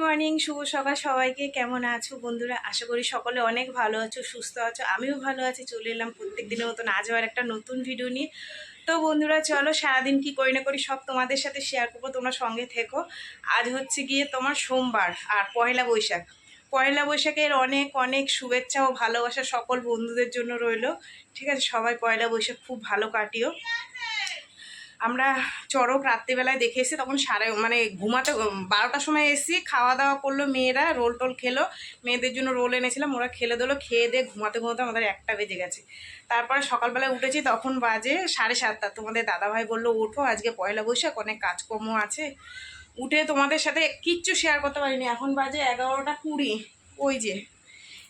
Morning, শুভ সকাল সবাইকে। কেমন আছো বন্ধুরা? আশা করি সকলে অনেক ভালো আছো, সুস্থ আছো। আমিও ভালো আছি, চলে এলাম প্রত্যেক দিনের মতন আজ আবার একটা নতুন ভিডিও নিয়ে। তো বন্ধুরা, চলো সারাদিন কি করি না করি সব তোমাদের সাথে শেয়ার করব, তোমরা সঙ্গে থেকো। আজ হচ্ছে গিয়ে তোমার সোমবার আর পয়লা বৈশাখ। পয়লা বৈশাখের অনেক অনেক শুভেচ্ছা ও ভালোবাসা সকল বন্ধুদের জন্য রইল। ঠিক আছে, সবাই পয়লা বৈশাখ খুব ভালো কাটিও। আমরা চড়ক রাত্রিবেলায় দেখে এসে তখন সাড়ে মানে ঘুমাতে বারোটার সময় এসি খাওয়া দাওয়া করল মেয়েরা, রোল টোল খেলো। মেয়েদের জন্য রোল এনেছিলাম, ওরা খেলে দিলো, খেয়ে দিয়ে ঘুমাতে ঘুমাতে আমাদের একটা বেজে গেছে। তারপরে সকালবেলায় উঠেছি, তখন বাজে সাড়ে সাতটা। তোমাদের দাদাভাই বলল, ওঠো, আজকে পয়লা বৈশাখ, অনেক কাজকর্ম আছে। উঠে তোমাদের সাথে কিচ্ছু শেয়ার করতে পারিনি, এখন বাজে এগারোটা কুড়ি। ওই যে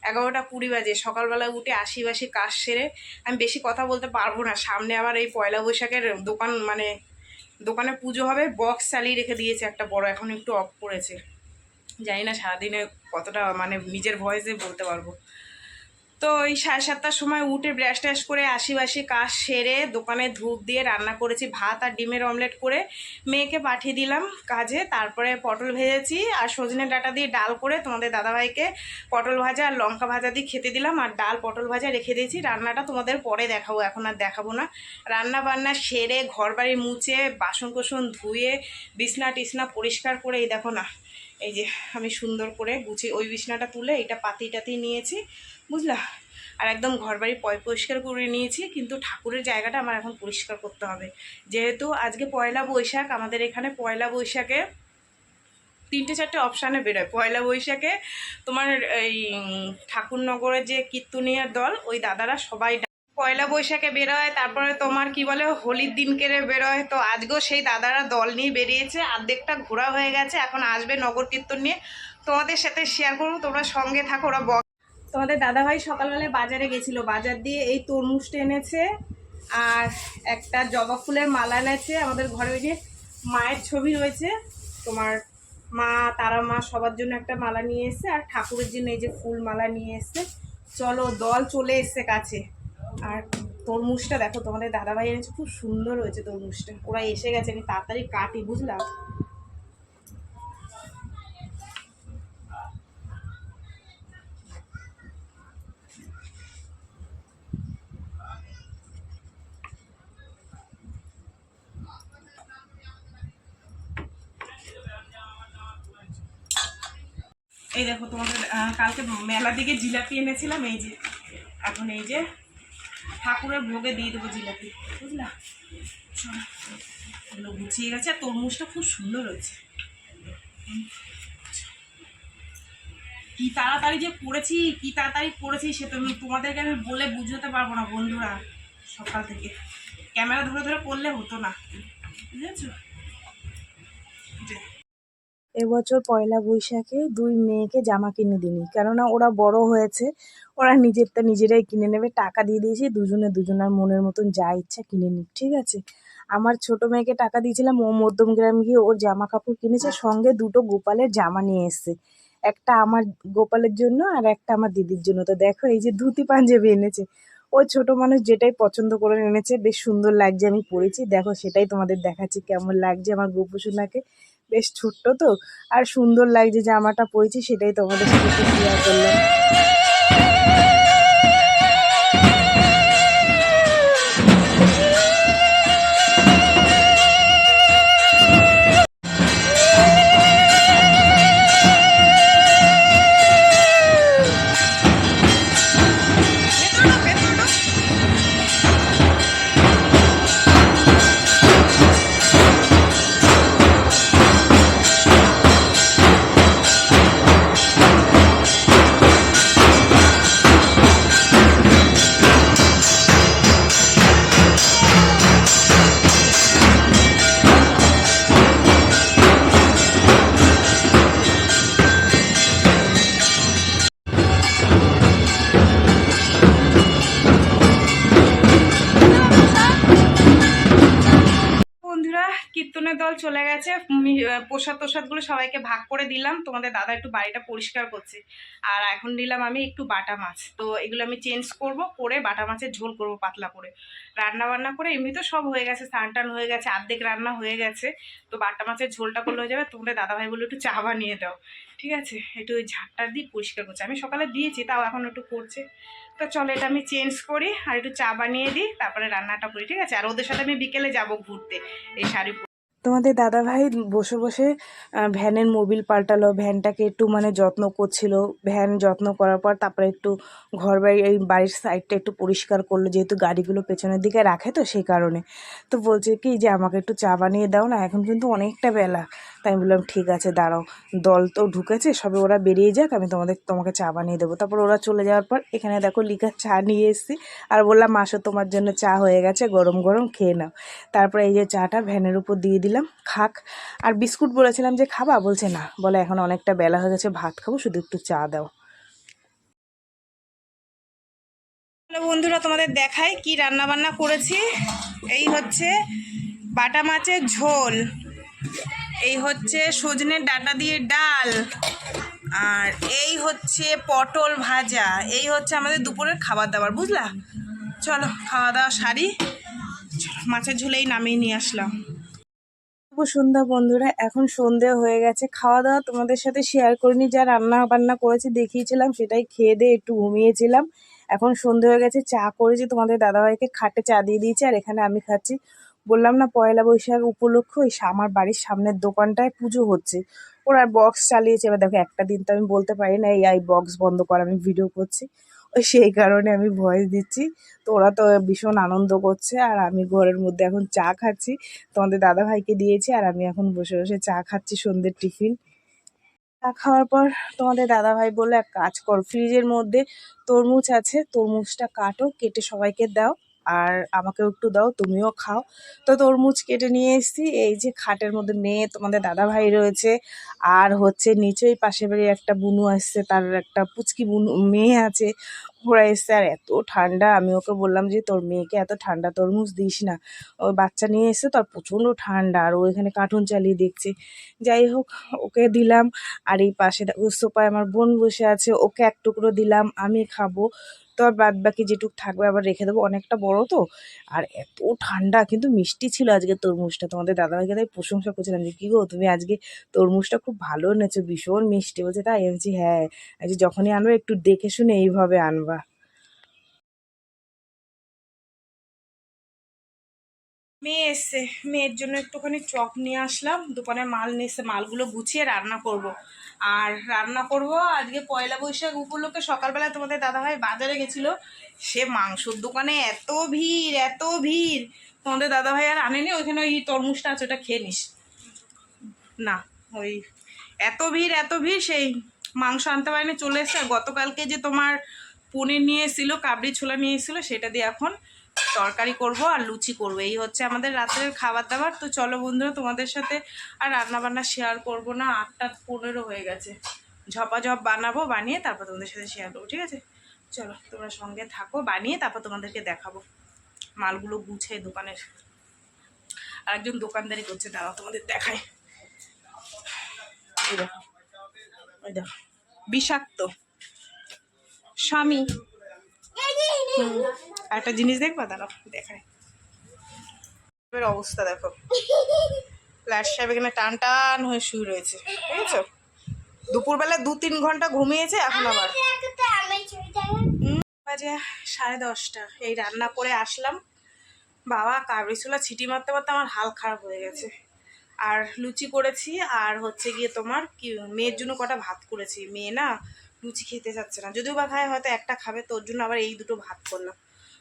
এগারোটা কুড়ি বাজে, সকালবেলা উঠে আশি বাসি কাজ সেরে। আমি বেশি কথা বলতে পারব না, সামনে আবার এই পয়লা বৈশাখের দোকান মানে দোকানে পুজো হবে বক্স চালিয়ে রেখে দিয়েছে একটা বড়, এখন একটু অফ করেছে। জানি না সারাদিনে কতটা মানে নিজের ভয়েসে বলতে পারব। তো এই সাড়ে সাতটার সময় উঠে ব্রাশ ট্যাশ করে আশি বাসি কাজ সেরে দোকানে ধূপ দিয়ে রান্না করেছি, ভাত আর ডিমের অমলেট করে মেয়েকে পাঠিয়ে দিলাম কাজে। তারপরে পটল ভেজেছি আর সজনে ডাটা দিয়ে ডাল করে তোমাদের দাদাভাইকে পটল ভাজা আর লঙ্কা ভাজা দিয়ে খেতে দিলাম আর ডাল পটল ভাজা রেখে দিয়েছি। রান্নাটা তোমাদের পরে দেখাবো, এখন আর দেখাবো না। রান্না বান্না সেরে ঘর বাড়ি মুছে বাসন কোসন ধুয়ে, বিছনা টিসনা পরিষ্কার করে, এই দেখো না এই যে আমি সুন্দর করে গুছিয়ে ওই বিছনাটা তুলে এটা পাতি টাতি নিয়েছি, বুঝলা? আর একদম ঘরবাড়ি পয় পরিষ্কার করে নিয়েছি, কিন্তু ঠাকুরের জায়গাটা আমার এখন পরিষ্কার করতে হবে। যেহেতু আজকে পয়লা বৈশাখ, আমাদের এখানে পয়লা বৈশাখে তিনটে চারটে অপশানে বেরোয়। পয়লা বৈশাখে তোমার এই ঠাকুরনগরের যে কীর্তনিয়ার দল, ওই দাদারা সবাই পয়লা বৈশাখে বেরোয়, তারপরে তোমার কি বলে, হোলির দিনকে বেরোয়। তো আজকেও সেই দাদারা দল নিয়ে বেরিয়েছে, অর্ধেকটা ঘোরা হয়ে গেছে, এখন আসবে নগর কীর্তন নিয়ে। তোমাদের সাথে শেয়ার করব, তোমরা সঙ্গে থাকো, ওরা বক তোমাদের দাদাভাই সকালবেলায় বাজারে গেছিল। বাজার দিয়ে এই তরমুজটা এনেছে, আর একটা জবা ফুলের মালা এনেছে। আমাদের ঘরে ওই যে মায়ের ছবি রয়েছে, তোমার মা, তারা মা সবার জন্য একটা মালা নিয়ে এসছে, আর ঠাকুরের জন্য এই যে ফুল মালা নিয়ে এসছে। চলো, দল চলে এসছে কাছে। আর তরমুজটা দেখো, তোমাদের দাদাভাই এনেছে খুব সুন্দর হয়েছে তরমুজটা। ওরা এসে গেছে, আমি তাড়াতাড়ি কাটি বুঝলাম এই দেখো, তোমাদের কালকে মেলা দিকে জিলাপি এনেছিলাম, এই যে, এখন এই যে ঠাকুরের ভোগে দিয়ে দেবো জিলাপি, বুঝলা? এগুলো গুছিয়ে গেছে, আর তরমুজটা খুব সুন্দর হয়েছে। কি তাড়াতাড়ি যে পড়েছি কি তাড়াতাড়ি পড়েছি সে তুমি তোমাদেরকে আমি বলে বুঝতে পারব না, বন্ধুরা, সকাল থেকে। ক্যামেরা ধরে ধরে করলে হতো না, বুঝেছ? এবছর পয়লা বৈশাখে দুই মেয়েকে জামা কিনে দিইনি। কেননা ওরা বড় হয়েছে, ওরা নিজেরটা নিজেরাই কিনে নেবে। টাকা দিয়ে দিয়েছি, দুজনে দুজনার মনের মতন যা ইচ্ছা কিনে নিক, ঠিক আছে? আমার ছোট মেয়েকে টাকা দিয়েছিলাম, ও মধ্যমগ্রাম গিয়ে ওর জামা কাপড় কিনেছে, সঙ্গে দুটো গোপালের জামা নিয়ে এসছে। একটা আমার গোপালের জন্য আর একটা আমার দিদির জন্য। তো দেখো, এই যে ধুতি পাঞ্জাবি এনেছে। ও ছোট মানুষ যেটাই পছন্দ করে এনেছে, বেশ সুন্দর লাগছে, আমি পরেছি। দেখো, সেটাই তোমাদের দেখাচ্ছি, কেমন লাগছে আমার গোপুসোনাকে। বেশ ছোট্ট তো। আর সুন্দর লাগছে জামাটা পরেছি সেটাই তোমাদের সাথে শেয়ার করলাম। টল চলে গেছে। প্রসাদ তোসাদগুলো সবাইকে ভাগ করে দিলাম। তোমাদের দাদা একটু বাড়িটা পরিষ্কার করছে। আর এখন নিলাম আমি একটু বাটা মাছ। তো এগুলো আমি চেঞ্জ করব, করে বাটা মাছের ঝোল করব পাতলা করে। রান্না বান্না করে এমনি তো সব হয়ে গেছে, স্নান টান হয়ে গেছে, অর্ধেক রান্না হয়ে গেছে। তো বাটা মাছের ঝোলটা করলে হয়ে যাবে। তোমাদের দাদাভাই বলে একটু চা বানিয়ে দাও। ঠিক আছে? একটু ওই ঝাঁটটা দিয়ে পরিষ্কার করছে। আমি সকালে দিয়েছি, তাও এখন একটু করছে। তো চলো এটা আমি চেঞ্জ করি আর একটু চা বানিয়ে দিই, তারপরে রান্নাটা করি। ঠিক আছে? আর ওদের সাথে আমি বিকেলে যাব ঘুরতে, এই শাড়ি। তোমাদের দাদা ভাই বসে বসে ভ্যানের মোবিল পাল্টালো, ভ্যানটাকে একটু মানে যত্ন করছিল। ভ্যান যত্ন করার পর তারপরে একটু ঘর বাড়ি এই বাড়ির সাইডটা একটু পরিষ্কার করল, যেহেতু গাড়িগুলো পেছনের দিকে রাখে তো সেই কারণে। তো বলছে কি যে, আমাকে একটু চা বানিয়ে দাও না, এখন কিন্তু অনেকটা বেলা। তাই আমি বললাম, ঠিক আছে, দাঁড়াও। দল তো ঢুকেছে, সবে ওরা বেরিয়ে যাক, আমি তোমাদের, তোমাকে চা বানিয়ে দেবো। তারপর ওরা চলে যাওয়ার পর এখানে দেখো লিকার চা নিয়ে এসেছি। আর বললাম মাসো তোমার জন্য চা হয়ে গেছে, গরম গরম, খেয়ে নাও। তারপরে এই যে চাটা ভ্যানের উপর দিয়ে দিলাম খাক। আর বিস্কুট বলেছিলাম যে, খাবা? বলছে, না। বলে, এখন অনেকটা বেলা হয়ে গেছে, ভাত খাব, শুধু একটু চা দাও। বন্ধুরা, তোমাদের দেখাই কি রান্না বান্না করেছি। এই হচ্ছে বাটা মাছের ঝোল। এই হচ্ছে সজনের ডাটা দিয়ে ডাল। আর এই হচ্ছে পটল ভাজা। এই হচ্ছে আমাদের দুপুরের খাবার দাবার বুঝলা? চলো খাওয়া দাওয়া সারি মাছের ঝোলেই নামিয়ে নিয়ে আসলাম। সন্ধ্যা বন্ধুরা, এখন সন্ধে হয়ে গেছে। খাওয়া দাওয়া তোমাদের সাথে শেয়ার করিনি, যা রান্না বান্না করেছি দেখিয়েছিলাম, সেটাই খেয়ে দিয়ে একটু ঘুমিয়েছিলাম। এখন সন্ধে হয়ে গেছে, চা করেছি, তোমাদের দাদাভাইকে খাটে চা দিয়ে দিয়েছি, আর এখানে আমি খাচ্ছি। বললাম না, পয়লা বৈশাখ উপলক্ষে ওই আমার বাড়ির সামনের দোকানটায় পুজো হচ্ছে। ওরা বক্স চালিয়েছে, এবার দেখো, একটা দিন তো আমি বলতে পারি না, এই বক্স বন্ধ কর আমি ভিডিও করছি। সেই কারণে আমি ভয়েস দিচ্ছি। তো ওরা তো ভীষণ আনন্দ করছে আর আমি ঘরের মধ্যে এখন চা খাচ্ছি। তোমাদের দাদা ভাইকে দিয়েছি আর আমি এখন বসে বসে চা খাচ্ছি সন্ধ্যের টিফিন। চা খাওয়ার পর তোমাদের দাদা ভাই বলল, এক কাজ কর ফ্রিজের মধ্যে তরমুজ আছে, তরমুজটা কাটো, কেটে সবাইকে দাও। আর আমাকেও একটু দাও, তুমিও খাও। তো তরমুজ কেটে নিয়ে এসেছি। এই যে খাটের মধ্যে মেয়ে, তোমাদের দাদা ভাই রয়েছে। আর হচ্ছে নিচেই পাশে বাড়ি একটা বুনু আসছে, তার একটা পুচকি বুনু, মেয়ে আছে, ওরা এসছে। আর এত ঠান্ডা, আমি ওকে বললাম যে, তোর মেয়েকে এত ঠান্ডা তরমুজ দিস না। ওই বাচ্চা নিয়ে এসে তার প্রচণ্ড ঠান্ডা। আর ও এখানে কার্টুন চালিয়ে দেখছে। যাই হোক, ওকে দিলাম। আর এই পাশে সোফায় আমার বোন বসে আছে, ওকে এক টুকরো দিলাম, আমি খাব। তো আর বাদ বাকি যেটুক থাকবে আবার রেখে দেবো। অনেকটা বড় তো। আর এত ঠান্ডা, কিন্তু মিষ্টি ছিল আজকে তরমুজটা। তোমাদের দাদাভাইকে তাই প্রশংসা করছিলাম যে, কী গো, তুমি আজকে তরমুজটা খুব ভালো এনেছো, ভীষণ মিষ্টি। বলছে তাই আমি হ্যাঁ। আজকে যখনই আনবে, একটু দেখে শুনে এইভাবে আনবা। মেয়ে এসছে। মেয়ের জন্য একটুখানি চপ নিয়ে আসলাম। দোকানে মাল নিয়ে এসছে মালগুলো গুছিয়ে রান্না করব। আর রান্না করব আজকে পয়লা বৈশাখ উপলক্ষে সকালবেলা তোমাদের দাদাভাই বাজারে গেছিল। সে মাংসর দোকানে এত ভিড় এত ভিড়। তোমাদের দাদাভাই আর আনেনি? ওইখানে ওই তরমুজটা আছে, ওটা খেয়ে নিস। না, ওই এত ভিড় এত ভিড়, সেই মাংস আনতে পারেনি, চলে এসছে। গতকালকে যে তোমার পনির নিয়ে এসেছিল কাবড়ি ছোলা নিয়ে এসেছিল, সেটা দিয়ে এখন তরকারি করব আর লুচি করব এই হচ্ছে আমাদের রাতের খাবার দাবার তো চলো বন্ধুরা তোমাদের সাথে আর রান্না বান্না শেয়ার করব না আটটা পনেরো হয়ে গেছে ঝপাঝপ বানাবো বানিয়ে তারপর তোমাদের সাথে শেয়ার করব ঠিক আছে চলো তোমরা সঙ্গে থাকো বানিয়ে তারপর তোমাদেরকে দেখাবো মালগুলো গুছে দোকানের আর একজন দোকানদারি করছে দাঁড়াও তোমাদের দেখায় দেখো ওই দেখো বিষাক্ত স্বামী একটা জিনিস দেখবা? দাঁড়াও দেখায় এবার অবস্থা দেখো। লাট সাহেব এখানে টান টান হয়ে শুয়ে রয়েছে বুঝেছ? দুপুরবেলা দু তিন ঘণ্টা ঘুমিয়েছে এখন আবার বাজে সাড়ে দশটা। এই রান্না করে আসলাম। বাবা কাবড়ি ছোলা ছিটি মারতে মারতে আমার হাল খারাপ হয়ে গেছে। আর লুচি করেছি আর হচ্ছে গিয়ে তোমার কি মেয়ের জন্য কটা ভাত করেছি। মেয়ে না লুচি খেতে চাচ্ছে না। যদিও বা খায় হয়তো একটা খাবে তোর জন্য আবার এই দুটো ভাত করলাম।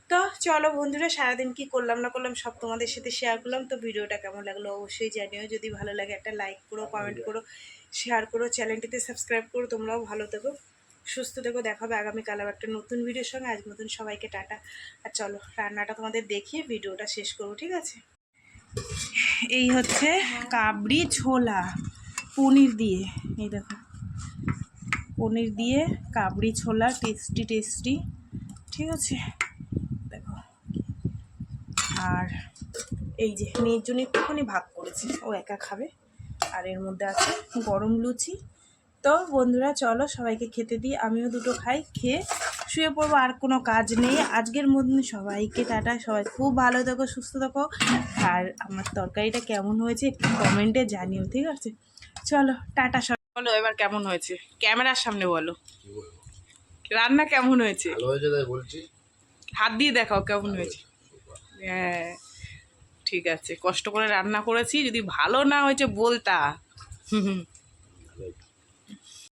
তো চলো বন্ধুরা সারাদিন কি করলাম না করলাম সব তোমাদের সাথে শেয়ার করলাম। তো ভিডিওটা কেমন লাগল অবশ্যই জানিও। যদি ভালো লাগে একটা লাইক করো কমেন্ট করো শেয়ার করো চ্যানেলটিতে সাবস্ক্রাইব করো তোমরাও ভালো থেকো সুস্থ থেকো দেখাবে আগামীকাল আবার একটা নতুন ভিডিওর সঙ্গে। আজ নতুন সবাইকে টাটা। আর চলো রান্নাটা তোমাদের দেখিয়ে ভিডিওটা শেষ করব ঠিক আছে? এই হচ্ছে কাবড়ি ছোলা পনির দিয়ে। এই দেখো পনির দিয়ে কাবড়ি ছোলা টেস্টি টেস্টি ঠিক আছে? আর এই যে মেয়ের জন্য একটুখানি ভাগ করেছি। ও একা খাবে। আর এর মধ্যে আছে গরম লুচি। তো বন্ধুরা চলো সবাইকে খেতে দিই। আমিও দুটো খাই খেয়ে শুয়ে পড়ব আর কোনো কাজ নেই। আজকের মধ্যে সবাইকে টাটা। সবাই খুব ভালো থাকো সুস্থ থাকো। আর আমার তরকারিটা কেমন হয়েছে একটু কমেন্টে জানিও ঠিক আছে? চলো টাটা সব বলো এবার কেমন হয়েছে? ক্যামেরার সামনে বলো। রান্না কেমন হয়েছে? হাত দিয়ে দেখাও কেমন হয়েছে। হ্যাঁ ঠিক আছে। কষ্ট করে রান্না করেছি যদি ভালো না হয়েছে বলতা। হুম